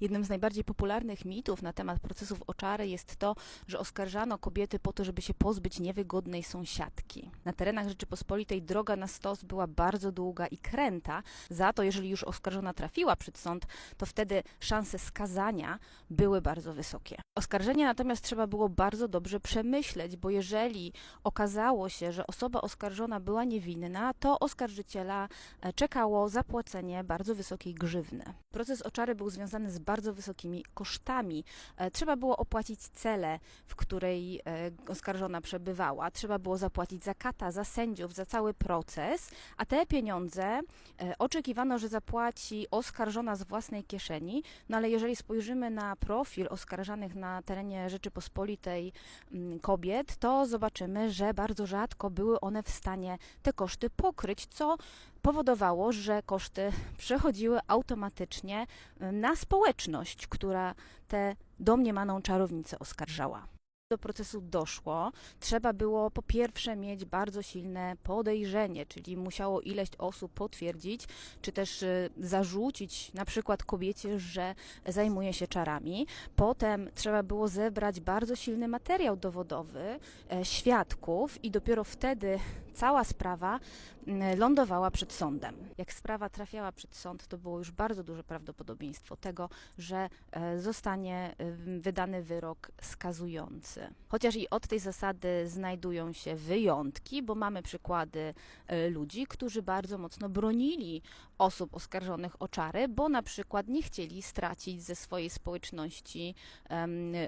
Jednym z najbardziej popularnych mitów na temat procesów oczary jest to, że oskarżano kobiety po to, żeby się pozbyć niewygodnej sąsiadki. Na terenach Rzeczypospolitej droga na stos była bardzo długa i kręta, za to jeżeli już oskarżona trafiła przed sąd, to wtedy szanse skazania były bardzo wysokie. Oskarżenie natomiast trzeba było bardzo dobrze przemyśleć, bo jeżeli okazało się, że osoba oskarżona była niewinna, to oskarżyciela e, czekało zapłacenie bardzo wysokiej grzywny. Proces oczary był związany z bardzo wysokimi kosztami. E, Trzeba było opłacić celę, w której e, oskarżona przebywała. Trzeba było zapłacić za kata, za sędziów, za cały proces, a te pieniądze e, oczekiwano, że zapłaci oskarżona z własnej kieszeni. No ale jeżeli spojrzymy na profil oskarżanych na terenie Rzeczypospolitej mm, kobiet, to zobaczymy, że bardzo rzadko były one w stanie te koszty pokryć, co powodowało, że koszty przechodziły automatycznie y, na społeczność, która tę domniemaną czarownicę oskarżała. Do procesu doszło, trzeba było po pierwsze mieć bardzo silne podejrzenie, czyli musiało ileś osób potwierdzić, czy też y, zarzucić na przykład kobiecie, że zajmuje się czarami. Potem trzeba było zebrać bardzo silny materiał dowodowy, e, świadków i dopiero wtedy cała sprawa mm, lądowała przed sądem. Jak sprawa trafiała przed sąd, to było już bardzo duże prawdopodobieństwo tego, że e, zostanie e, wydany wyrok skazujący. Chociaż i od tej zasady znajdują się wyjątki, bo mamy przykłady e, ludzi, którzy bardzo mocno bronili osób oskarżonych o czary, bo na przykład nie chcieli stracić ze swojej społeczności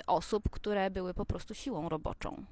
osób, które były po prostu siłą roboczą.